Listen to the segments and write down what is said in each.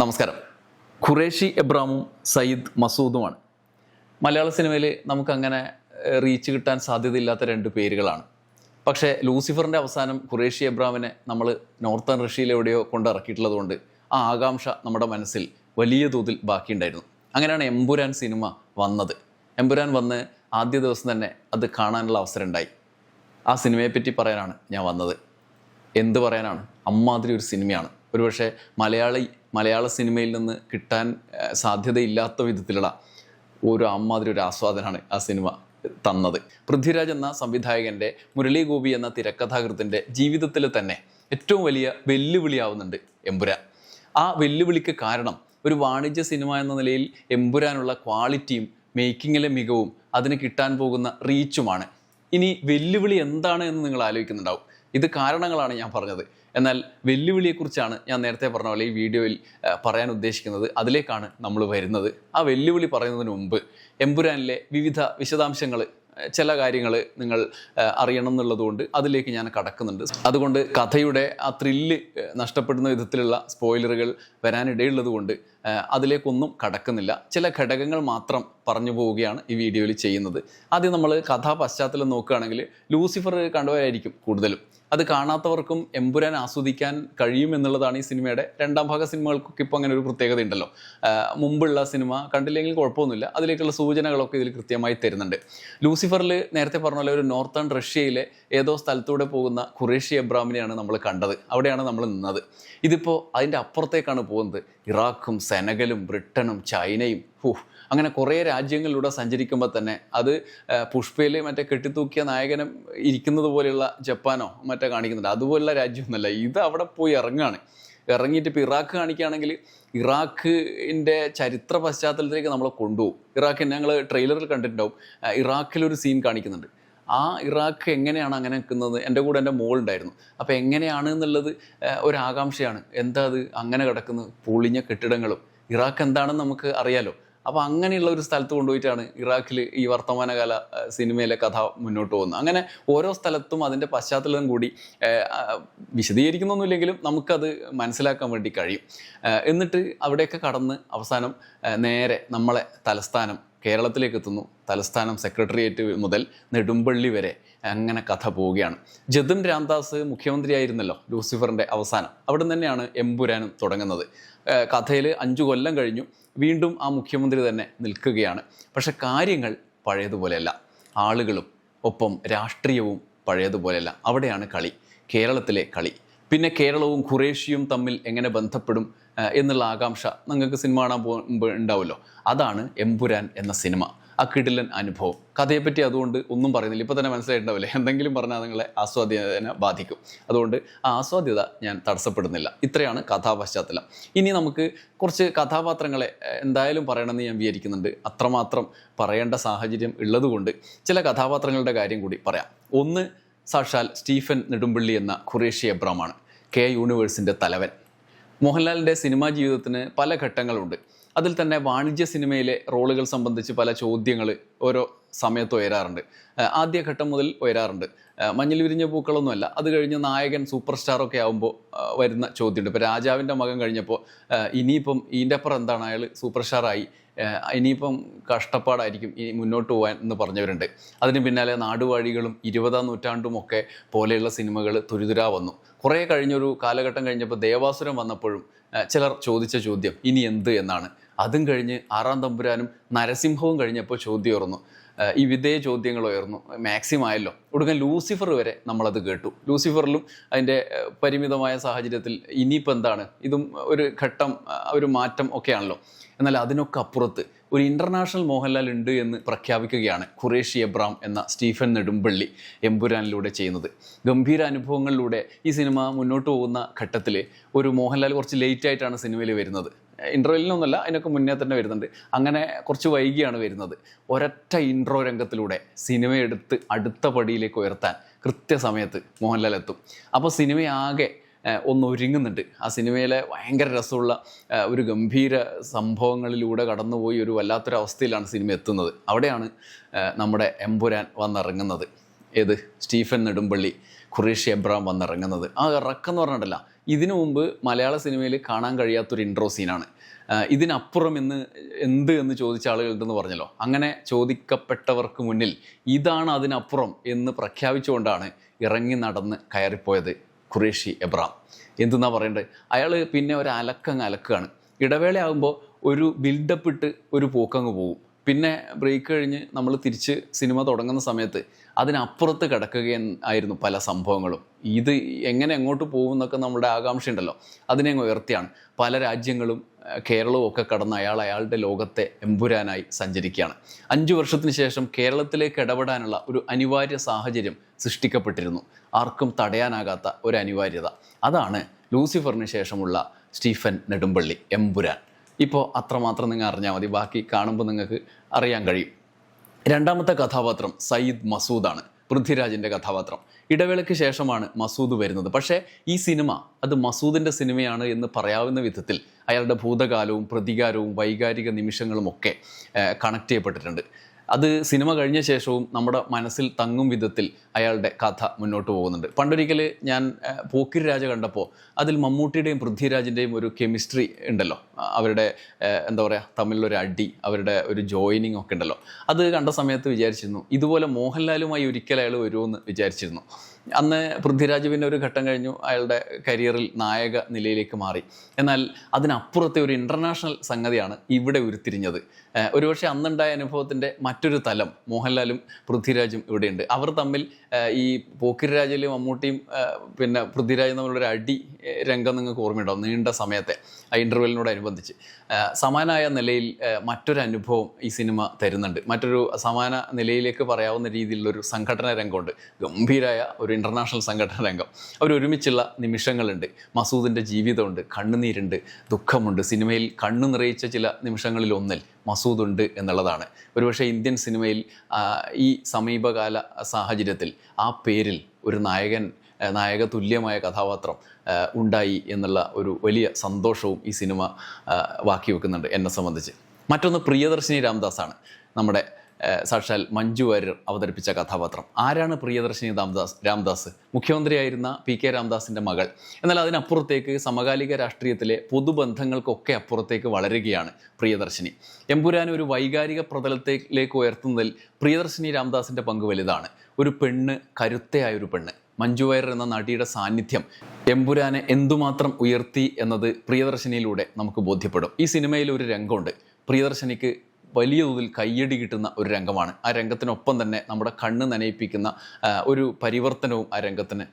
നമസ്കാരം. ഖുറേഷി എബ്രാമും സയ്യിദ് മസൂദുമാണ്. മലയാള സിനിമയിൽ നമുക്കങ്ങനെ റീച്ച് കിട്ടാൻ സാധ്യതയില്ലാത്ത രണ്ട് പേരുകളാണ്. പക്ഷേ ലൂസിഫറിന്റെ അവസാനം ഖുറേഷി എബ്രാമിനെ നമ്മൾ നോർത്തേൺ റഷ്യയിലെവിടെയോ കൊണ്ട് ഇറക്കിയിട്ടുള്ളത് ആ ആകാംക്ഷ നമ്മുടെ മനസ്സിൽ വലിയ തോതിൽ ബാക്കിയുണ്ടായിരുന്നു. അങ്ങനെയാണ് എമ്പുരാൻ സിനിമ വന്നത്. എമ്പുരാൻ വന്ന് ആദ്യ ദിവസം തന്നെ അത് കാണാനുള്ള അവസരം ഉണ്ടായി ആ സിനിമയെപ്പറ്റി പറയാനാണ് ഞാൻ വന്നത്. എന്ത് പറയാനാണ്? അമ്മാതിരി ഒരു സിനിമയാണ്. ഒരുപക്ഷെ മലയാളി മലയാള സിനിമയിൽ നിന്ന് കിട്ടാൻ സാധ്യതയില്ലാത്ത വിധത്തിലുള്ള ഒരു അമ്മാതിരി ഒരു ആസ്വാദനമാണ് ആ സിനിമ തന്നത്. പൃഥ്വിരാജ് എന്ന സംവിധായകന്റെ മുരളി ഗോപി എന്ന തിരക്കഥാകൃത്തിന്റെ ജീവിതത്തിൽ തന്നെ ഏറ്റവും വലിയ വെല്ലുവിളിയാവുന്നുണ്ട് എമ്പുരാൻ. ആ വെല്ലുവിളിക്ക് കാരണം ഒരു വാണിജ്യ സിനിമ എന്ന നിലയിൽ എമ്പുരാനുള്ള ക്വാളിറ്റിയും മേക്കിങ്ങിലെ മികവും അതിന് കിട്ടാൻ പോകുന്ന റീച്ചുമാണ്. ഇനി വെല്ലുവിളി എന്താണ് എന്ന് നിങ്ങൾ ആലോചിക്കുന്നുണ്ടാവും. ഇത് കാരണങ്ങളാണ് ഞാൻ പറഞ്ഞത്. എന്നാൽ വെല്ലുവിളിയെക്കുറിച്ചാണ് ഞാൻ നേരത്തെ പറഞ്ഞ പോലെ ഈ വീഡിയോയിൽ പറയാൻ ഉദ്ദേശിക്കുന്നത്. അതിലേക്കാണ് നമ്മൾ വരുന്നത്. ആ വെല്ലുവിളി പറയുന്നതിന് മുമ്പ് എമ്പുരാനിലെ വിവിധ വിശദാംശങ്ങൾ ചില കാര്യങ്ങൾ നിങ്ങൾ അറിയണം എന്നുള്ളതുകൊണ്ട് അതിലേക്ക് ഞാൻ കടക്കുന്നുണ്ട്. അതുകൊണ്ട് കഥയുടെ ആ ത്രില്ല് നഷ്ടപ്പെടുന്ന വിധത്തിലുള്ള സ്പോയിലറുകൾ വരാനിടയുള്ളത് കൊണ്ട് ആ, അതിലേക്കൊന്നും കടക്കുന്നില്ല. ചില ഘടകങ്ങൾ മാത്രം പറഞ്ഞു പോവുകയാണ് ഈ വീഡിയോയിൽ ചെയ്യുന്നത്. ആദ്യം നമ്മൾ കഥാ പശ്ചാത്തലം നോക്കുകയാണെങ്കിൽ ലൂസിഫർ കണ്ടവരായിരിക്കും കൂടുതലും. അത് കാണാത്തവർക്കും എമ്പുരാൻ ആസ്വദിക്കാൻ കഴിയും എന്നുള്ളതാണ് ഈ സിനിമയുടെ രണ്ടാം ഭാഗ സിനിമകൾക്കൊക്കെ ഇപ്പോൾ അങ്ങനെ ഒരു പ്രത്യേകത ഉണ്ടല്ലോ. മുമ്പുള്ള സിനിമ കണ്ടില്ലെങ്കിൽ കുഴപ്പമൊന്നുമില്ല. അതിലേക്കുള്ള സൂചനകളൊക്കെ ഇതിൽ കൃത്യമായി തരുന്നുണ്ട്. ലൂസിഫറിൽ നേരത്തെ പറഞ്ഞ പോലെ ഒരു നോർത്തേൺ റഷ്യയിലെ ഏതോ സ്ഥലത്തൂടെ പോകുന്ന ഖുറേഷി എബ്രാമിനെയാണ് നമ്മൾ കണ്ടത്. അവിടെയാണ് നമ്മൾ നിന്നത്. ഇതിപ്പോൾ അതിന്റെ അപ്പുറത്തേക്കാണ് പോകുന്നത്. ഇറാഖും സെനഗലും ബ്രിട്ടനും ചൈനയും. ഹൂ അങ്ങനെ കുറേ രാജ്യങ്ങളിലൂടെ സഞ്ചരിക്കുമ്പോൾ തന്നെ അത് പുഷ്പയിൽ മറ്റേ കെട്ടിത്തൂക്കിയ നായകനം ഇരിക്കുന്നത് പോലെയുള്ള ജപ്പാനോ മറ്റേ കാണിക്കുന്നുണ്ട്. അതുപോലുള്ള രാജ്യമൊന്നുമല്ല. ഇത് അവിടെ പോയി ഇറങ്ങുകയാണ് ഇറങ്ങിയിട്ട് ഇപ്പോൾ ഇറാഖ് കാണിക്കുകയാണെങ്കിൽ ഇറാഖിന്റെ ചരിത്ര പശ്ചാത്തലത്തിലേക്ക് നമ്മളെ കൊണ്ടുപോകും. ഇറാഖ് ഞങ്ങൾ ട്രെയിലറിൽ കണ്ടിട്ടുണ്ടാവും. ഇറാഖിലൊരു സീൻ കാണിക്കുന്നുണ്ട്. ആ ഇറാഖ് എങ്ങനെയാണ് അങ്ങനെ നിൽക്കുന്നത്? എന്റെ കൂടെ എന്റെ മോളുണ്ടായിരുന്നു. അപ്പോൾ എങ്ങനെയാണ് എന്നുള്ളത് ഒരാകാംക്ഷയാണ്. എന്താ അത്? അങ്ങനെ കിടക്കുന്നത് പൊളിഞ്ഞ കെട്ടിടങ്ങളും. ഇറാഖ് എന്താണെന്ന് നമുക്ക് അറിയാലോ. അപ്പോൾ അങ്ങനെയുള്ള ഒരു സ്ഥലത്ത് കൊണ്ടുപോയിട്ടാണ് ഇറാഖിൽ ഈ വർത്തമാനകാല സിനിമയിലെ കഥ മുന്നോട്ട് പോകുന്നത്. അങ്ങനെ ഓരോ സ്ഥലത്തും അതിന്റെ പശ്ചാത്തലം കൂടി വിശദീകരിക്കുന്നൊന്നുമില്ലെങ്കിലും നമുക്കത് മനസ്സിലാക്കാൻ വേണ്ടി കഴിയും. എന്നിട്ട് അവിടെയൊക്കെ കടന്ന് അവസാനം നേരെ നമ്മളെ തലസ്ഥാനം കേരളത്തിലേക്ക് എത്തുന്നു തലസ്ഥാനം സെക്രട്ടേറിയറ്റ് മുതൽ നെടുമ്പള്ളി വരെ അങ്ങനെ കഥ പോവുകയാണ്. ജതിൻ രാംദാസ് മുഖ്യമന്ത്രിയായിരുന്നല്ലോ ലൂസിഫറിന്റെ അവസാനം. അവിടെ തന്നെയാണ് എമ്പുരാനും തുടങ്ങുന്നത്. കഥയിൽ അഞ്ചു കൊല്ലം കഴിഞ്ഞു. വീണ്ടും ആ മുഖ്യമന്ത്രി തന്നെ നിൽക്കുകയാണ്. പക്ഷെ കാര്യങ്ങൾ പഴയതുപോലെയല്ല. ആളുകളും ഒപ്പം രാഷ്ട്രീയവും പഴയതുപോലെയല്ല. അവിടെയാണ് കളി. കേരളത്തിലെ കളി. പിന്നെ കേരളവും ഖുറേഷിയും തമ്മിൽ എങ്ങനെ ബന്ധപ്പെടും? എന്നുള്ള ആകാംക്ഷ നിങ്ങൾക്ക് സിനിമ കാണാൻ പോകുമ്പോൾ ഉണ്ടാവുമല്ലോ. അതാണ് എമ്പുരാൻ എന്ന സിനിമ. ആ കിടിലൻ അനുഭവം. കഥയെപ്പറ്റി അതുകൊണ്ട് ഒന്നും പറയുന്നില്ല. ഇപ്പോൾ തന്നെ മനസ്സിലായിട്ടുണ്ടാവില്ല? എന്തെങ്കിലും പറഞ്ഞാൽ നിങ്ങളെ ആസ്വാദ്യതനെ ബാധിക്കും. അതുകൊണ്ട് ആ ആസ്വാദ്യത ഞാൻ തടസ്സപ്പെടുന്നില്ല. ഇത്രയാണ് കഥാപശ്ചാത്തലം. ഇനി നമുക്ക് കുറച്ച് കഥാപാത്രങ്ങളെ എന്തായാലും പറയണമെന്ന് ഞാൻ വിചാരിക്കുന്നുണ്ട്. അത്രമാത്രം പറയേണ്ട സാഹചര്യം ഉള്ളതുകൊണ്ട് ചില കഥാപാത്രങ്ങളുടെ കാര്യം കൂടി പറയാം. ഒന്ന് സാക്ഷാൽ സ്റ്റീഫൻ നെടുമ്പള്ളി എന്ന ഖുറേഷി എബ്രാമാണ് കെ യൂണിവേഴ്സിന്റെ തലവൻ. മോഹൻലാലിന്റെ സിനിമാ ജീവിതത്തിന് പല ഘട്ടങ്ങളുണ്ട്. അതിൽ തന്നെ വാണിജ്യ സിനിമയിലെ റോളുകൾ സംബന്ധിച്ച് പല ചോദ്യങ്ങൾ ഓരോ സമയത്ത് ഉയരാറുണ്ട്. ആദ്യഘട്ടം ആദ്യ ഘട്ടം മുതൽ ഉയരാറുണ്ട്. മഞ്ഞിൽ വിരിഞ്ഞ പൂക്കളൊന്നുമല്ല. അത് കഴിഞ്ഞ് നായകൻ സൂപ്പർ സ്റ്റാറൊക്കെ ആകുമ്പോൾ വരുന്ന ചോദ്യമുണ്ട്. ഇപ്പോൾ രാജാവിന്റെ മകൻ കഴിഞ്ഞപ്പോൾ ഇനിയിപ്പം ഇതിന്റെ അപ്പുറം എന്താണ്? അയാൾ സൂപ്പർ സ്റ്റാറായി ഇനിയിപ്പം കഷ്ടപ്പാടായിരിക്കും ഇനി മുന്നോട്ട് പോകാൻ എന്ന് പറഞ്ഞവരുണ്ട്. അതിന് പിന്നാലെ നാടുവാഴികളും ഇരുപതാം നൂറ്റാണ്ടും ഒക്കെ പോലെയുള്ള സിനിമകൾ തുരിതുരാ വന്നു. കുറേ കഴിഞ്ഞൊരു കാലഘട്ടം കഴിഞ്ഞപ്പോൾ ദേവാസുരം വന്നപ്പോഴും ചിലർ ചോദിച്ച ചോദ്യം ഇനി എന്ത്? എന്നാണ്. അതും കഴിഞ്ഞ് ആറാം തമ്പുരാനും നരസിംഹവും കഴിഞ്ഞപ്പോൾ ചോദ്യം ഉയർന്നു. ആ, ഈ വിധേയ ചോദ്യങ്ങൾ ഉയർന്നു. മാക്സിമം ആയല്ലോ. ഒടുക്കം ലൂസിഫർ വരെ നമ്മളത് കേട്ടു. ലൂസിഫറിലും അതിന്റെ പരിമിതമായ സാഹചര്യത്തിൽ ഇനിയിപ്പോൾ എന്താണ്? ഇതും ഒരു ഘട്ടം ഒരു മാറ്റം ഒക്കെയാണല്ലോ. എന്നാൽ അതിനൊക്കെ അപ്പുറത്ത് ഒരു ഇന്റർനാഷണൽ മോഹൻലാൽ ഉണ്ട് എന്ന് പ്രഖ്യാപിക്കുകയാണ് ഖുറേഷി എബ്രാം എന്ന സ്റ്റീഫൻ നെടുമ്പള്ളി എമ്പുരാനിലൂടെ ചെയ്യുന്നത്. ഗംഭീര അനുഭവങ്ങളിലൂടെ ഈ സിനിമ മുന്നോട്ട് പോകുന്ന ഘട്ടത്തിൽ ഒരു മോഹൻലാൽ കുറച്ച് ലേറ്റ് ആയിട്ടാണ് സിനിമയിൽ വരുന്നത്. ഇന്റർവെല്ലിനൊന്നുമല്ല അതിനൊക്കെ മുന്നേ തന്നെ വരുന്നുണ്ട്. അങ്ങനെ കുറച്ച് വൈകിയാണ് വരുന്നത്. ഒരൊറ്റ ഇൻട്രോ രംഗത്തിലൂടെ സിനിമയെടുത്ത് അടുത്ത പടിയിലേക്ക് ഉയർത്താൻ കൃത്യസമയത്ത് മോഹൻലാൽ എത്തും. അപ്പോൾ സിനിമയാകെ ഒന്ന് ഒരുങ്ങുന്നുണ്ട്. ആ സിനിമയിലെ ഭയങ്കര രസമുള്ള ഒരു ഗംഭീര സംഭവങ്ങളിലൂടെ കടന്നുപോയി ഒരു വല്ലാത്തൊരു അവസ്ഥയിലാണ് സിനിമ എത്തുന്നത്. അവിടെയാണ് നമ്മുടെ എമ്പുരാൻ വന്നിറങ്ങുന്നത്. ഏത്? സ്റ്റീഫൻ നെടുമ്പള്ളി ഖുറേഷ് എബ്രാം വന്നിറങ്ങുന്നത്. ആ ഇറക്കം എന്ന് പറഞ്ഞിട്ടല്ല ഇതിനു മുമ്പ് മലയാള സിനിമയിൽ കാണാൻ കഴിയാത്തൊരു ഇൻട്രോ സീനാണ് ഇതിനപ്പുറം എന്ന് എന്ത് എന്ന് ചോദിച്ച ആളുകളുണ്ടെന്ന് പറഞ്ഞല്ലോ. അങ്ങനെ ചോദിക്കപ്പെട്ടവർക്ക് മുന്നിൽ ഇതാണ് അതിനപ്പുറം എന്ന് പ്രഖ്യാപിച്ചുകൊണ്ടാണ് ഇറങ്ങി നടന്ന് കയറിപ്പോയത് ഖുറേഷി എബ്രാം എന്തെന്നാ പറയേണ്ടത് അയാൾ പിന്നെ ഒരു അലക്കങ്ങ് അലക്കുകയാണ്. ഇടവേളയാകുമ്പോൾ ഒരു ബിൽഡപ്പ് ഇട്ട് ഒരു പോക്കങ്ങ് പോകും പിന്നെ ബ്രേക്ക് കഴിഞ്ഞ് നമ്മൾ തിരിച്ച് സിനിമ തുടങ്ങുന്ന സമയത്ത് അതിനപ്പുറത്ത് കിടക്കുകയായിരുന്നു പല സംഭവങ്ങളും. ഇത് എങ്ങനെ എങ്ങോട്ട് പോകും എന്നൊക്കെ നമ്മുടെ ആകാംക്ഷയുണ്ടല്ലോ അതിനെ ഉയർത്തിയാണ്. പല രാജ്യങ്ങളും കേരളവും ഒക്കെ കടന്ന് അയാൾ അയാളുടെ ലോകത്തെ എമ്പുരാനായി സഞ്ചരിക്കുകയാണ്. അഞ്ചു വർഷത്തിന് ശേഷം കേരളത്തിലേക്ക് ഇടപെടാനുള്ള ഒരു അനിവാര്യ സാഹചര്യം സൃഷ്ടിക്കപ്പെട്ടിരുന്നു. ആർക്കും തടയാനാകാത്ത ഒരു അനിവാര്യത. അതാണ് ലൂസിഫറിന് ശേഷമുള്ള സ്റ്റീഫൻ നെടുമ്പള്ളി എമ്പുരാൻ. ഇപ്പോൾ അത്രമാത്രം നിങ്ങൾ അറിഞ്ഞാൽ മതി. ബാക്കി കാണുമ്പോൾ നിങ്ങൾക്ക് അറിയാൻ കഴിയും. രണ്ടാമത്തെ കഥാപാത്രം സയ്യിദ് മസൂദാണ്. പൃഥ്വിരാജിന്റെ കഥാപാത്രം. ഇടവേളയ്ക്ക് ശേഷമാണ് മസൂദ് വരുന്നത്. പക്ഷേ ഈ സിനിമ അത് മസൂദിന്റെ സിനിമയാണ് എന്ന് പറയാവുന്ന വിധത്തിൽ അയാളുടെ ഭൂതകാലവും പ്രതികാരവും വൈകാരിക നിമിഷങ്ങളും ഒക്കെ കണക്ട് ചെയ്യപ്പെട്ടിട്ടുണ്ട്. അത് സിനിമ കഴിഞ്ഞ ശേഷവും നമ്മുടെ മനസ്സിൽ തങ്ങും വിധത്തിൽ അയാളുടെ കഥ മുന്നോട്ട് പോകുന്നുണ്ട്. പണ്ടൊരിക്കൽ ഞാൻ പോക്കിരി രാജ കണ്ടപ്പോൾ അതിൽ മമ്മൂട്ടിയുടെയും പൃഥ്വിരാജിന്റെയും ഒരു കെമിസ്ട്രി ഉണ്ടല്ലോ. അവരുടെ എന്താ പറയുക തമ്മിലൊരു അടി അവരുടെ ഒരു ജോയിനിങ് ഒക്കെ ഉണ്ടല്ലോ. അത് കണ്ട സമയത്ത് വിചാരിച്ചിരുന്നു ഇതുപോലെ മോഹൻലാലുമായി ഒരിക്കൽ അയാൾ വരുമെന്ന് വിചാരിച്ചിരുന്നു. അന്ന് പൃഥ്വിരാജ് പിന്നെ ഒരു ഘട്ടം കഴിഞ്ഞു. അയാളുടെ കരിയറിൽ നായക നിലയിലേക്ക് മാറി. എന്നാൽ അതിനപ്പുറത്തെ ഒരു ഇന്റർനാഷണൽ സംഗതിയാണ് ഇവിടെ ഉരുത്തിരിഞ്ഞത്. ഒരുപക്ഷെ അന്നുണ്ടായ അനുഭവത്തിന്റെ മറ്റൊരു തലം മോഹൻലാലും പൃഥ്വിരാജും ഇവിടെയുണ്ട്. അവർ തമ്മിൽ ഈ പോക്കിരിരാജിലും മമ്മൂട്ടിയും പിന്നെ പൃഥ്വിരാജും തമ്മിലുള്ള ഒരു അടി രംഗം നിങ്ങൾക്ക് ഓർമ്മയുണ്ടാവും നീണ്ട സമയത്തെ ആ ഇന്റർവെല്ലിനോടനുബന്ധിച്ച് സമാനമായ നിലയിൽ മറ്റൊരു അനുഭവം ഈ സിനിമ തരുന്നുണ്ട്. മറ്റൊരു സമാന നിലയിലേക്ക് പറയാവുന്ന രീതിയിലുള്ള ഒരു സംഘടന രംഗമുണ്ട്. ഗംഭീരായ ഒരു ഇന്റർനാഷണൽ സംഘടന രംഗം. അവർ ഒരുമിച്ചുള്ള നിമിഷങ്ങളുണ്ട്. മസൂദിന്റെ ജീവിതമുണ്ട് കണ്ണുനീരുണ്ട് ദുഃഖമുണ്ട്. സിനിമയിൽ കണ്ണു നിറയിച്ച ചില നിമിഷങ്ങളിൽ ഒന്നിൽ മസൂദ് ഉണ്ട് എന്നുള്ളതാണ്. ഒരുപക്ഷെ ഇന്ത്യൻ സിനിമയിൽ ഈ സമീപകാല സാഹചര്യത്തിൽ ആ പേരിൽ ഒരു നായകൻ നായക തുല്യമായ കഥാപാത്രം ഉണ്ടായി എന്നുള്ള ഒരു വലിയ സന്തോഷവും ഈ സിനിമ വാക്കി വെക്കുന്നുണ്ട് എന്നെ സംബന്ധിച്ച്. മറ്റൊന്ന് പ്രിയദർശിനി രാംദാസാണ്. നമ്മുടെ സാക്ഷാൽ മഞ്ജു വാര്യർ അവതരിപ്പിച്ച കഥാപാത്രം. ആരാണ് പ്രിയദർശിനി രാംദാസ് രാംദാസ്? മുഖ്യമന്ത്രിയായിരുന്ന പി കെ രാംദാസിന്റെ മകൾ. എന്നാൽ അതിനപ്പുറത്തേക്ക് സമകാലിക രാഷ്ട്രീയത്തിലെ പൊതുബന്ധങ്ങൾക്കൊക്കെ അപ്പുറത്തേക്ക് വളരുകയാണ് പ്രിയദർശിനി. എമ്പുരാൻ ഒരു വൈകാരിക പ്രതലത്തിലേക്ക് ഉയർത്തുന്നതിൽ പ്രിയദർശിനി രാംദാസിന്റെ പങ്ക് വലുതാണ്. ഒരു പെണ്ണ് കരുത്തയായ ഒരു പെണ്ണ്. മഞ്ജു വാര്യർ എന്ന നടിയുടെ സാന്നിധ്യം എമ്പുരാനെ എന്തുമാത്രം ഉയർത്തി എന്നത് പ്രിയദർശിനിയിലൂടെ നമുക്ക് ബോധ്യപ്പെടും. ഈ സിനിമയിൽ ഒരു രംഗമുണ്ട്. പ്രിയദർശിനിക്ക് വലിയ തോതിൽ കയ്യടി കിട്ടുന്ന ഒരു രംഗമാണ്. ആ രംഗത്തിനൊപ്പം തന്നെ നമ്മുടെ കണ്ണ് നനയിപ്പിക്കുന്ന ഒരു പരിവർത്തനവും ആ രംഗത്തിന്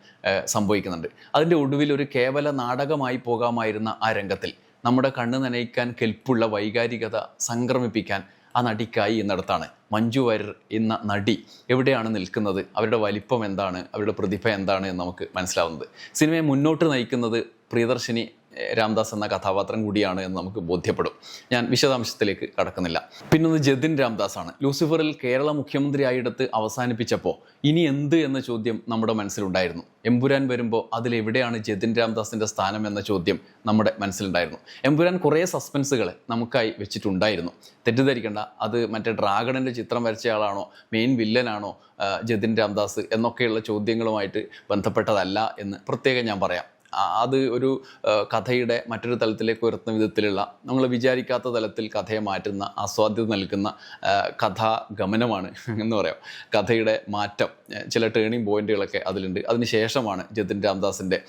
സംഭവിക്കുന്നുണ്ട്. അതിന്റെ ഒടുവിൽ ഒരു കേവല നാടകമായി പോകാമായിരുന്ന ആ രംഗത്തിൽ നമ്മുടെ കണ്ണ് നനയിക്കാൻ കെൽപ്പുള്ള വൈകാരികത സംക്രമിപ്പിക്കാൻ ആ നടിക്കായി എന്നിടത്താണ്. മഞ്ജു വാര്യർ എന്ന നടി എവിടെയാണ് നിൽക്കുന്നത്? അവരുടെ വലിപ്പം എന്താണ്? അവരുടെ പ്രതിഭ എന്താണ്? എന്ന് നമുക്ക് മനസ്സിലാവുന്നത്. സിനിമയെ മുന്നോട്ട് നയിക്കുന്നത് പ്രിയദർശിനി രാംദാസ് എന്ന കഥാപാത്രം കൂടിയാണ് എന്ന് നമുക്ക് ബോധ്യപ്പെടും. ഞാൻ വിശദാംശത്തിലേക്ക് കടക്കുന്നില്ല. പിന്നൊന്ന് ജതിൻ രാംദാസ് ആണ് ലൂസിഫറിൽ കേരള മുഖ്യമന്ത്രിയായിടത്ത് അവസാനിപ്പിച്ചപ്പോൾ ഇനി എന്ത് എന്ന ചോദ്യം നമ്മുടെ മനസ്സിലുണ്ടായിരുന്നു. എമ്പുരാൻ വരുമ്പോൾ അതിലെവിടെയാണ് ജതിൻ രാംദാസിന്റെ സ്ഥാനം എന്ന ചോദ്യം നമ്മുടെ മനസ്സിലുണ്ടായിരുന്നു. എമ്പുരാൻ കുറേ സസ്പെൻസുകൾ നമുക്കായി വെച്ചിട്ടുണ്ടായിരുന്നു. തെറ്റിദ്ധരിക്കേണ്ട. അത് മറ്റേ ഡ്രാഗണിന്റെ ചിത്രം വരച്ചയാളാണോ മെയിൻ വില്ലനാണോ ജതിൻ രാംദാസ് എന്നൊക്കെയുള്ള ചോദ്യങ്ങളുമായിട്ട് ബന്ധപ്പെട്ടതല്ല എന്ന് പ്രത്യേകം ഞാൻ പറയാം. അത് ഒരു കഥയുടെ മറ്റൊരു തലത്തിലേക്ക് ഉയർത്തുന്ന വിധത്തിലുള്ള നമ്മൾ വിചാരിക്കാത്ത തലത്തിൽ കഥയെ മാറ്റുന്ന ആസ്വാദ്യത നൽകുന്ന കഥാഗമനമാണ് എന്ന് പറയാം. കഥയുടെ മാറ്റം ചില ടേണിംഗ് പോയിന്റുകളൊക്കെ അതിലുണ്ട്. അതിനുശേഷമാണ് ജതിൻ രാംദാസിന്റെ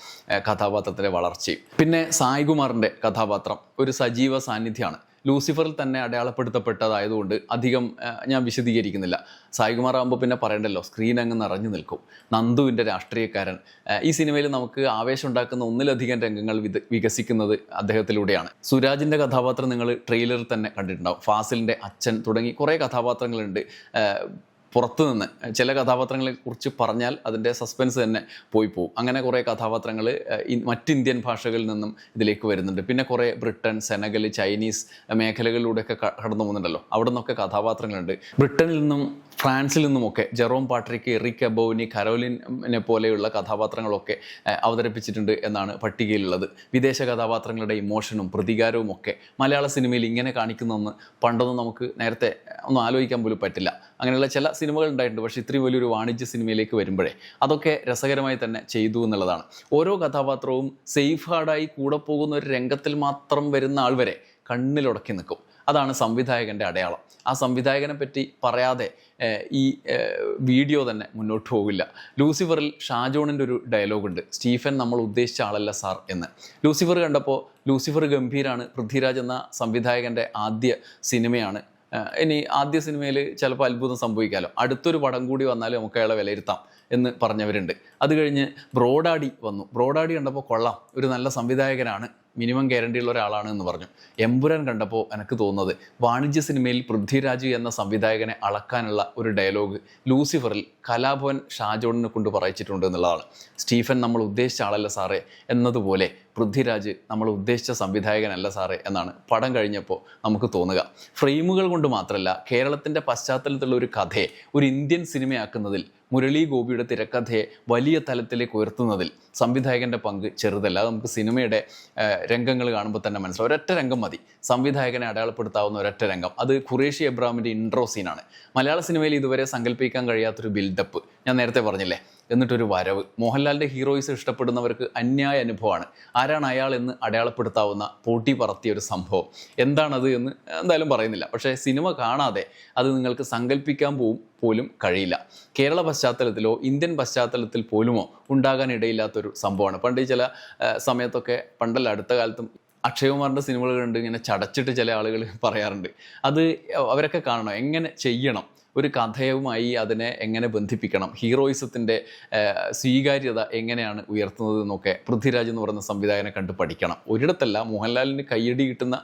കഥാപാത്രത്തിന്റെ വളർച്ചയും. പിന്നെ സായികുമാറിന്റെ കഥാപാത്രം ഒരു സജീവ സാന്നിധ്യമാണ്. ലൂസിഫറിൽ തന്നെ അടയാളപ്പെടുത്തപ്പെട്ടതായതുകൊണ്ട് അധികം ഞാൻ വിശദീകരിക്കുന്നില്ല. സായികുമാർ ആകുമ്പോൾ പിന്നെ പറയണ്ടല്ലോ സ്ക്രീൻ അങ്ങ് നിറഞ്ഞു നിൽക്കും. നന്ദുവിന്റെ രാഷ്ട്രീയക്കാരൻ. ഈ സിനിമയിൽ നമുക്ക് ആവേശം ഉണ്ടാക്കുന്ന ഒന്നിലധികം രംഗങ്ങൾ വികസിക്കുന്നത് അദ്ദേഹത്തിലൂടെയാണ്. സുരാജിന്റെ കഥാപാത്രം നിങ്ങൾ ട്രെയിലറിൽ തന്നെ കണ്ടിട്ടുണ്ടാവും. ഫാസിലിന്റെ അച്ഛൻ തുടങ്ങി കുറേ കഥാപാത്രങ്ങളുണ്ട്. പുറത്തു നിന്ന് ചില കഥാപാത്രങ്ങളെ കുറിച്ച് പറഞ്ഞാൽ അതിന്റെ സസ്പെൻസ് തന്നെ പോയി പോകും അങ്ങനെ കുറേ കഥാപാത്രങ്ങൾ മറ്റ് ഇന്ത്യൻ ഭാഷകളിൽ നിന്നും ഇതിലേക്ക് വരുന്നുണ്ട്. പിന്നെ കുറേ ബ്രിട്ടൻ സെനഗൽ ചൈനീസ് മേഖലകളിലൂടെയൊക്കെ കടന്നു പോകുന്നുണ്ടല്ലോ അവിടെ നിന്നൊക്കെ കഥാപാത്രങ്ങളുണ്ട്. ബ്രിട്ടനിൽ നിന്നും ഫ്രാൻസിൽ നിന്നുമൊക്കെ ജെറോം പാട്രിക്ക് എറിക് അബോവിനി കരോലിനെ പോലെയുള്ള കഥാപാത്രങ്ങളൊക്കെ അവതരിപ്പിച്ചിട്ടുണ്ട് എന്നാണ് പട്ടികയിലുള്ളത്. വിദേശ കഥാപാത്രങ്ങളുടെ ഇമോഷനും പ്രതികാരവും ഒക്കെ മലയാള സിനിമയിൽ ഇങ്ങനെ കാണിക്കുന്നതെന്ന് പണ്ടൊന്നും നമുക്ക് നേരത്തെ ഒന്നും ആലോചിക്കാൻ പോലും പറ്റില്ല. അങ്ങനെയുള്ള ചില സിനിമകൾ ഉണ്ടായിട്ടുണ്ട് പക്ഷേ ഇത്രയും വലിയൊരു വാണിജ്യ സിനിമയിലേക്ക് വരുമ്പോഴേ അതൊക്കെ രസകരമായി തന്നെ ചെയ്തു എന്നുള്ളതാണ്. ഓരോ കഥാപാത്രവും സേഫ് ഹാർഡായി കൂടെ പോകുന്ന ഒരു രംഗത്തിൽ മാത്രം വരുന്ന ആൾ വരെ കണ്ണിലുടക്കി നിൽക്കും. അതാണ് സംവിധായകന്റെ അടയാളം. ആ സംവിധായകനെ പറ്റി പറയാതെ ഈ വീഡിയോ തന്നെ മുന്നോട്ട് പോകില്ല. ലൂസിഫറിൽ ഷാജോണിന്റെ ഒരു ഡയലോഗുണ്ട് സ്റ്റീഫൻ നമ്മൾ ഉദ്ദേശിച്ച ആളല്ല സാർ എന്ന്. ലൂസിഫർ കണ്ടപ്പോൾ ലൂസിഫർ ഗംഭീരാണ്. പൃഥ്വിരാജ് എന്ന സംവിധായകന്റെ ആദ്യ സിനിമയാണ്. ഇനി ആദ്യ സിനിമയിൽ ചിലപ്പോൾ അത്ഭുതം സംഭവിക്കാമല്ലോ അടുത്തൊരു പടം കൂടി വന്നാൽ നമുക്ക് അയാളെ വിലയിരുത്താം എന്ന് പറഞ്ഞവരുണ്ട്. അത് കഴിഞ്ഞ് ബ്രോഡാഡി വന്നു. ബ്രോഡാഡി കണ്ടപ്പോൾ കൊള്ളാം ഒരു നല്ല സംവിധായകനാണ് മിനിമം ഗ്യാരണ്ടി ഉള്ള ഒരാളാണ് എന്ന് പറഞ്ഞു. എമ്പുരാൻ കണ്ടപ്പോൾ എനിക്ക് തോന്നുന്നത് വാണിജ്യ സിനിമയിൽ പൃഥ്വിരാജ് എന്ന സംവിധായകനെ അളക്കാനുള്ള ഒരു ഡയലോഗ് ലൂസിഫറിൽ കലാഭവൻ ഷാജോണിനെ കൊണ്ട് പറയിച്ചിട്ടുണ്ട് എന്നുള്ളതാണ്. സ്റ്റീഫൻ നമ്മൾ ഉദ്ദേശിച്ച ആളല്ല സാറേ എന്നതുപോലെ പൃഥ്വിരാജ് നമ്മൾ ഉദ്ദേശിച്ച സംവിധായകനല്ല സാറേ എന്നാണ് പടം കഴിഞ്ഞപ്പോൾ നമുക്ക് തോന്നുക. ഫ്രെയിമുകൾ കൊണ്ട് മാത്രമല്ല കേരളത്തിന്റെ പശ്ചാത്തലത്തിലുള്ള ഒരു കഥയെ ഒരു ഇന്ത്യൻ സിനിമയാക്കുന്നതിൽ മുരളി ഗോപിയുടെ തിരക്കഥയെ വലിയ തലത്തിലേക്ക് ഉയർത്തുന്നതിൽ സംവിധായകന്റെ പങ്ക് ചെറുതല്ല. അത് നമുക്ക് സിനിമയുടെ രംഗങ്ങൾ കാണുമ്പോൾ തന്നെ മനസ്സിലാവും. ഒരൊറ്റ രംഗം മതി. സംവിധായകനെ അടയാളപ്പെടുത്താവുന്ന ഒരൊറ്റ രംഗം. അത് ഖുറേഷി എബ്രാമിന്റെ ഇൻട്രോ സീനാണ് മലയാള സിനിമയിൽ ഇതുവരെ സങ്കല്പിക്കാൻ കഴിയാത്തൊരു ബിൽഡപ്പ് ഞാൻ നേരത്തെ പറഞ്ഞില്ലേ? എന്നിട്ടൊരു വരവ്. മോഹൻലാലിന്റെ ഹീറോയിസ് ഇഷ്ടപ്പെടുന്നവർക്ക് അന്യായ അനുഭവമാണ്. ആരാണ് അയാൾ എന്ന് അടയാളപ്പെടുത്താവുന്ന പോട്ടി പറത്തിയ ഒരു സംഭവം. എന്താണത് എന്ന് എന്തായാലും പറയുന്നില്ല. പക്ഷേ സിനിമ കാണാതെ അത് നിങ്ങൾക്ക് സങ്കല്പിക്കാൻ പോവും പോലും കഴിയില്ല. കേരള പശ്ചാത്തലത്തിലോ ഇന്ത്യൻ പശ്ചാത്തലത്തിൽ പോലുമോ ഉണ്ടാകാൻ ഇടയില്ലാത്തൊരു സംഭവമാണ്. പണ്ട് ചില സമയത്തൊക്കെ പണ്ടല്ല അടുത്ത കാലത്തും അക്ഷയകുമാറിന്റെ സിനിമകൾ കണ്ട് ഇങ്ങനെ ചടച്ചിട്ട് ചില ആളുകൾ പറയാറുണ്ട്. അത് അവരൊക്കെ കാണണം. എങ്ങനെ ചെയ്യണം? ഒരു കഥയുമായി അതിനെ എങ്ങനെ ബന്ധിപ്പിക്കണം? ഹീറോയിസത്തിന്റെ സ്വീകാര്യത എങ്ങനെയാണ് ഉയർത്തുന്നത് എന്നൊക്കെ പൃഥ്വിരാജ് എന്ന് പറയുന്ന സംവിധായകനെ കണ്ട് പഠിക്കണം. ഒരിടത്തല്ല മോഹൻലാലിന് കയ്യടി കിട്ടുന്ന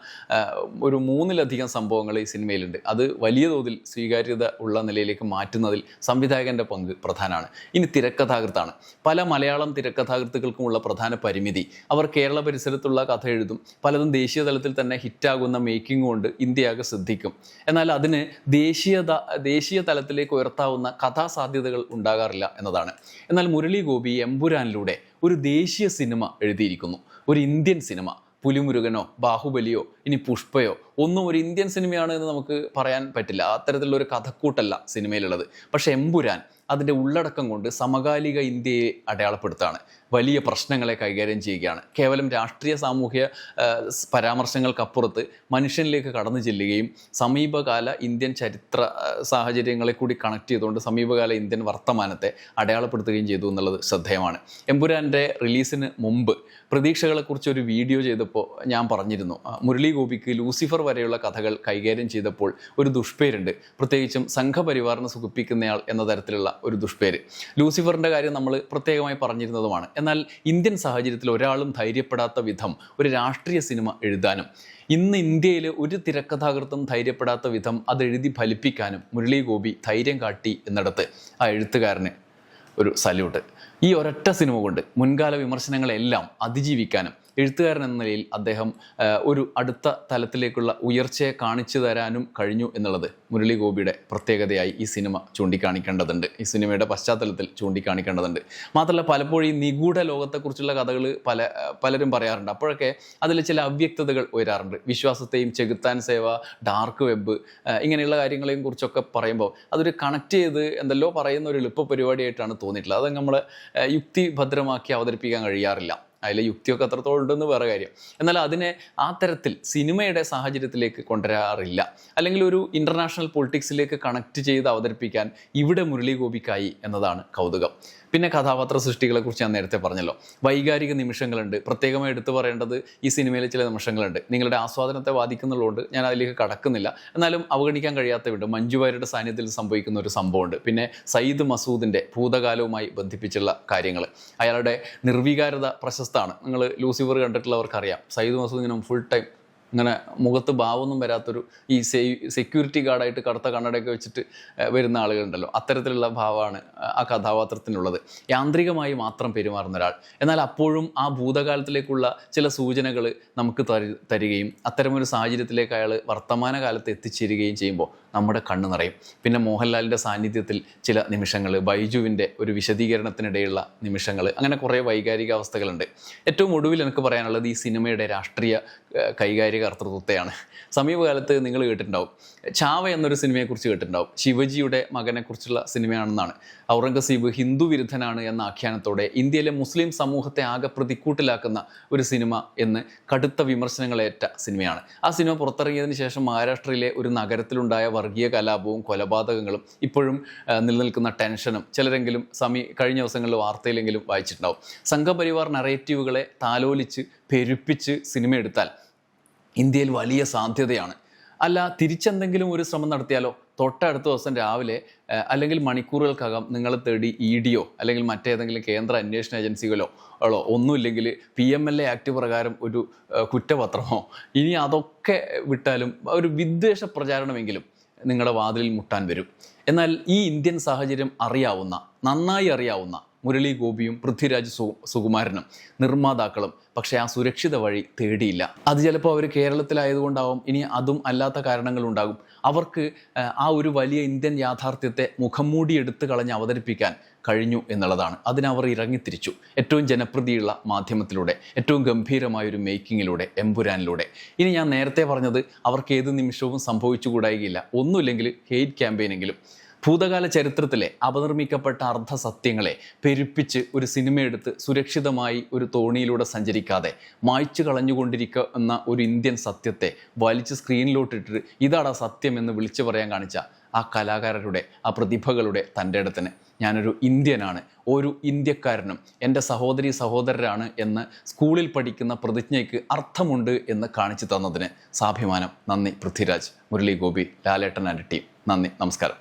ഒരു മൂന്നിലധികം സംഭവങ്ങൾ ഈ സിനിമയിലുണ്ട്. അത് വലിയ തോതിൽ സ്വീകാര്യത ഉള്ള നിലയിലേക്ക് മാറ്റുന്നതിൽ സംവിധായകന്റെ പങ്ക് പ്രധാനമാണ്. ഇനി തിരക്കഥാകൃത്താണ്. പല മലയാളം തിരക്കഥാകൃത്തുക്കൾക്കുമുള്ള പ്രധാന പരിമിതി. അവർ കേരള പരിസരത്തുള്ള കഥ എഴുതും. പലതും ദേശീയ തലത്തിൽ തന്നെ ഹിറ്റാകുന്ന മേക്കിംഗ് കൊണ്ട് ഇന്ത്യയാകെ ശ്രദ്ധിക്കും. എന്നാൽ അതിന് ദേശീയത ദേശീയ തലത്തിലേക്ക് ഉയർത്താവുന്ന കഥാസാധ്യതകൾ ഉണ്ടാകാറില്ല എന്നതാണ്. എന്നാൽ മുരളി ഗോപി എമ്പുരാനിലൂടെ ഒരു ദേശീയ സിനിമ എഴുതിയിരിക്കുന്നു. ഒരു ഇന്ത്യൻ സിനിമ. പുലിമുരുകനോ ബാഹുബലിയോ ഇനി പുഷ്പയോ ഒന്നും ഒരു ഇന്ത്യൻ സിനിമയാണ് എന്ന് നമുക്ക് പറയാൻ പറ്റില്ല. അത്തരത്തിലുള്ള ഒരു കഥക്കൂട്ടല്ല സിനിമയിലുള്ളത്. പക്ഷെ എമ്പുരാൻ അതിന്റെ ഉള്ളടക്കം കൊണ്ട് സമകാലിക ഇന്ത്യയെ അടയാളപ്പെടുത്താണ് വലിയ പ്രശ്നങ്ങളെ കൈകാര്യം ചെയ്യുകയാണ്. കേവലം രാഷ്ട്രീയ സാമൂഹ്യ പരാമർശങ്ങൾക്കപ്പുറത്ത് മനുഷ്യനിലേക്ക് കടന്നു ചെല്ലുകയും സമീപകാല ഇന്ത്യൻ ചരിത്ര സാഹചര്യങ്ങളെ കൂടി കണക്ട് ചെയ്തുകൊണ്ട് സമീപകാല ഇന്ത്യൻ വർത്തമാനത്തെ അടയാളപ്പെടുത്തുകയും ചെയ്തു എന്നുള്ളത് ശ്രദ്ധേയമാണ്. എമ്പുരാന്റെ റിലീസിന് മുമ്പ് പ്രതീക്ഷകളെക്കുറിച്ച് ഒരു വീഡിയോ ചെയ്തപ്പോൾ ഞാൻ പറഞ്ഞിരുന്നു. മുരളി ഗോപിക്ക് ലൂസിഫർ വരെയുള്ള കഥകൾ കൈകാര്യം ചെയ്തപ്പോൾ ഒരു ദുഷ്പേരുണ്ട്. പ്രത്യേകിച്ചും സംഘപരിവാറിനെ സുഖിപ്പിക്കുന്നയാൾ എന്ന തരത്തിലുള്ള ഒരു ദുഷ്പേര്. ലൂസിഫറിന്റെ കാര്യം നമ്മൾ പ്രത്യേകമായി പറഞ്ഞിരുന്നതുമാണ്. എന്നാൽ ഇന്ത്യൻ സാഹചര്യത്തിൽ ഒരാളും ധൈര്യപ്പെടാത്ത വിധം ഒരു രാഷ്ട്രീയ സിനിമ എഴുതാനും ഇന്ന് ഇന്ത്യയിൽ ഒരു തിരക്കഥാകൃത്തും ധൈര്യപ്പെടാത്ത വിധം അത് എഴുതി ഫലിപ്പിക്കാനും മുരളി ഗോപി ധൈര്യം കാട്ടി എന്നിടത്ത് ആ എഴുത്തുകാരന് ഒരു സല്യൂട്ട്. ഈ ഒരൊറ്റ സിനിമ കൊണ്ട് മുൻകാല വിമർശനങ്ങളെല്ലാം അതിജീവിക്കാനും എഴുത്തുകാരൻ എന്ന നിലയിൽ അദ്ദേഹം ഒരു അടുത്ത തലത്തിലേക്കുള്ള ഉയർച്ചയെ കാണിച്ചു തരാനും കഴിഞ്ഞു എന്നുള്ളത് മുരളി ഗോപിയുടെ പ്രത്യേകതയായി ഈ സിനിമ ചൂണ്ടിക്കാണിക്കേണ്ടതുണ്ട്. ഈ സിനിമയുടെ പശ്ചാത്തലത്തിൽ ചൂണ്ടിക്കാണിക്കേണ്ടതുണ്ട്. മാത്രമല്ല പലപ്പോഴും ഈ നിഗൂഢ ലോകത്തെക്കുറിച്ചുള്ള കഥകൾ പല പലരും പറയാറുണ്ട്. അപ്പോഴൊക്കെ അതിൽ ചില അവ്യക്തതകൾ ഉയരാറുണ്ട്. വിശ്വാസത്തെയും ചെകുത്താൻ സേവ ഡാർക്ക് വെബ് ഇങ്ങനെയുള്ള കാര്യങ്ങളെയും കുറിച്ചൊക്കെ പറയുമ്പോൾ അതൊരു കണക്ട് ചെയ്ത് എന്തെല്ലോ പറയുന്ന ഒരു എളുപ്പ പരിപാടിയായിട്ടാണ് തോന്നിയിട്ടുള്ളത്. അത് നമ്മൾ യുക്തിഭദ്രമാക്കി അവതരിപ്പിക്കാൻ കഴിയാറില്ല. അതിലെ യുക്തിയൊക്കെ അത്രത്തോളം ഉണ്ടെന്ന് വേറെ കാര്യം. എന്നാൽ അതിനെ ആ തരത്തിൽ സിനിമയുടെ സാഹചര്യത്തിലേക്ക് കൊണ്ടുവരാറില്ല. അല്ലെങ്കിൽ ഒരു ഇന്റർനാഷണൽ പൊളിറ്റിക്സിലേക്ക് കണക്ട് ചെയ്ത് അവതരിപ്പിക്കാൻ ഇവിടെ മുരളി ഗോപിക്കായി എന്നതാണ് കൗതുകം. പിന്നെ കഥാപാത്ര സൃഷ്ടികളെ കുറിച്ച് ഞാൻ നേരത്തെ പറഞ്ഞല്ലോ. വൈകാരിക നിമിഷങ്ങളുണ്ട്. പ്രത്യേകമായി എടുത്തു പറയേണ്ടത് ഈ സിനിമയിലെ ചില നിമിഷങ്ങളുണ്ട്. നിങ്ങളുടെ ആസ്വാദനത്തെ ബാധിക്കുന്നുള്ളതുകൊണ്ട് ഞാൻ അതിലേക്ക് കടക്കുന്നില്ല. എന്നാലും അവഗണിക്കാൻ കഴിയാത്ത വിടും മഞ്ജു വാര്യരുടെ സാന്നിധ്യത്തിൽ സംഭവിക്കുന്ന ഒരു സംഭവമുണ്ട്. പിന്നെ സയ്യിദ് മസൂദിന്റെ ഭൂതകാലവുമായി ബന്ധിപ്പിച്ചുള്ള കാര്യങ്ങൾ അയാളുടെ നിർവീകാരത പ്രശസ്തമാണ്. നിങ്ങൾ ലൂസിഫർ കണ്ടിട്ടുള്ളവർക്കറിയാം. സയ്യിദ് മസൂദിനും ഫുൾ ടൈം ഇങ്ങനെ മുഖത്ത് ഭാവമൊന്നും വരാത്തൊരു ഈ സെക്യൂരിറ്റി ഗാർഡായിട്ട് കറുത്ത കണ്ണടയൊക്കെ വെച്ചിട്ട് വരുന്ന ആളുകളുണ്ടല്ലോ. അത്തരത്തിലുള്ള ഭാവമാണ് ആ കഥാപാത്രത്തിനുള്ളത്. യാന്ത്രികമായി മാത്രം പെരുമാറുന്ന ഒരാൾ. എന്നാൽ അപ്പോഴും ആ ഭൂതകാലത്തിലേക്കുള്ള ചില സൂചനകൾ നമുക്ക് തരി തരികയും അത്തരമൊരു സാഹചര്യത്തിലേക്ക് അയാൾ വർത്തമാനകാലത്ത് എത്തിച്ചേരുകയും ചെയ്യുമ്പോൾ നമ്മുടെ കണ്ണ് നിറയും. പിന്നെ മോഹൻലാലിന്റെ സാന്നിധ്യത്തിൽ ചില നിമിഷങ്ങൾ ബൈജുവിന്റെ ഒരു വിശദീകരണത്തിനിടയുള്ള നിമിഷങ്ങൾ അങ്ങനെ കുറേ വൈകാരിക അവസ്ഥകളുണ്ട് ഏറ്റവും ഒടുവിൽ എനിക്ക് പറയാനുള്ളത് ഈ സിനിമയുടെ രാഷ്ട്രീയ കൈകാര്യ കർത്തൃത്വത്തെയാണ് സമീപകാലത്ത് നിങ്ങൾ കേട്ടിട്ടുണ്ടാവും. ചാവ എന്നൊരു സിനിമയെക്കുറിച്ച് കേട്ടിട്ടുണ്ടാവും. ശിവജിയുടെ മകനെക്കുറിച്ചുള്ള സിനിമയാണെന്നാണ്. ഔറംഗസീബ് ഹിന്ദു വിരുദ്ധനാണ് എന്ന ആഖ്യാനത്തോടെ ഇന്ത്യയിലെ മുസ്ലിം സമൂഹത്തെ ആകെ പ്രതിക്കൂട്ടിലാക്കുന്ന ഒരു സിനിമ എന്ന് കടുത്ത വിമർശനങ്ങളേറ്റ സിനിമയാണ്. ആ സിനിമ പുറത്തിറങ്ങിയതിന് ശേഷം മഹാരാഷ്ട്രയിലെ ഒരു നഗരത്തിലുണ്ടായ വർഗീയ കലാപവും കൊലപാതകങ്ങളും ഇപ്പോഴും നിലനിൽക്കുന്ന ടെൻഷനും ചിലരെങ്കിലും സമീ കഴിഞ്ഞ ദിവസങ്ങളിൽ വാർത്തയിലെങ്കിലും വായിച്ചിട്ടുണ്ടാവും. സംഘപരിവാർ നറേറ്റീവുകളെ താലോലിച്ച് പെരുപ്പിച്ച് സിനിമ എടുത്താൽ ഇന്ത്യയിൽ വലിയ സാധ്യതയാണ്. അല്ല തിരിച്ചെന്തെങ്കിലും ഒരു ശ്രമം നടത്തിയാലോ? തൊട്ടടുത്ത ദിവസം രാവിലെ അല്ലെങ്കിൽ മണിക്കൂറുകൾക്കകം നിങ്ങൾ തേടി ഇ ഡിയോ അല്ലെങ്കിൽ മറ്റേതെങ്കിലും കേന്ദ്ര അന്വേഷണ ഏജൻസികളോ ഉള്ളോ ഒന്നുമില്ലെങ്കിൽ P M L A act പ്രകാരം ഒരു കുറ്റപത്രമോ? ഇനി അതൊക്കെ വിട്ടാലും ഒരു വിദ്വേഷ പ്രചാരണമെങ്കിലും നിങ്ങളുടെ വാതിലിൽ മുട്ടാൻ വരും. എന്നാൽ ഈ ഇന്ത്യൻ സാഹചര്യം അറിയാവുന്ന നന്നായി അറിയാവുന്ന മുരളി ഗോപിയും പൃഥ്വിരാജ് സുകുമാരനും നിർമ്മാതാക്കളും പക്ഷേ ആ സുരക്ഷിത വഴി തേടിയില്ല. അത് ചിലപ്പോൾ അവർ കേരളത്തിലായതുകൊണ്ടാവും ഇനി അതും അല്ലാത്ത കാരണങ്ങളുണ്ടാകും. അവർക്ക് ആ, ഒരു വലിയ ഇന്ത്യൻ യാഥാർത്ഥ്യത്തെ മുഖം മൂടി എടുത്തു കളഞ്ഞ് അവതരിപ്പിക്കാൻ കഴിഞ്ഞു എന്നുള്ളതാണ്. അതിനവർ ഇറങ്ങിത്തിരിച്ചു. ഏറ്റവും ജനപ്രീതിയുള്ള മാധ്യമത്തിലൂടെ ഏറ്റവും ഗംഭീരമായൊരു മേക്കിങ്ങിലൂടെ എമ്പുരാനിലൂടെ. ഇനി ഞാൻ നേരത്തെ പറഞ്ഞത് അവർക്ക് ഏത് നിമിഷവും സംഭവിച്ചുകൂടായികയില്ല. ഒന്നുമില്ലെങ്കിൽ ഹെയ്റ്റ് ക്യാമ്പയിനെങ്കിലും. ഭൂതകാല ചരിത്രത്തിലെ അപനിർമ്മിക്കപ്പെട്ട അർദ്ധസത്യങ്ങളെ പെരുപ്പിച്ച് ഒരു സിനിമയെടുത്ത് സുരക്ഷിതമായി ഒരു തോണിയിലൂടെ സഞ്ചരിക്കാതെ മായ്ച്ചു കളഞ്ഞുകൊണ്ടിരിക്കുന്ന ഒരു ഇന്ത്യൻ സത്യത്തെ വലിച്ച് സ്ക്രീനിലോട്ടിട്ട് ഇതാടാ സത്യം എന്ന് വിളിച്ചു പറയാൻ കാണിച്ച ആ കലാകാരരുടെ ആ പ്രതിഭകളുടെ തന്റെ ഇടത്തിന് ഞാനൊരു ഇന്ത്യനാണ് ഒരു ഇന്ത്യക്കാരനും എന്റെ സഹോദരി സഹോദരരാണ് എന്ന് സ്കൂളിൽ പഠിക്കുന്ന പ്രതിജ്ഞയ്ക്ക് അർത്ഥമുണ്ട് എന്ന് കാണിച്ചു തന്നതിന് സാഭിമാനം. നന്ദി പൃഥ്വിരാജ് മുരളി ഗോപി ലാലേട്ടൻ ആൻഡ് ടീം. നന്ദി നമസ്കാരം.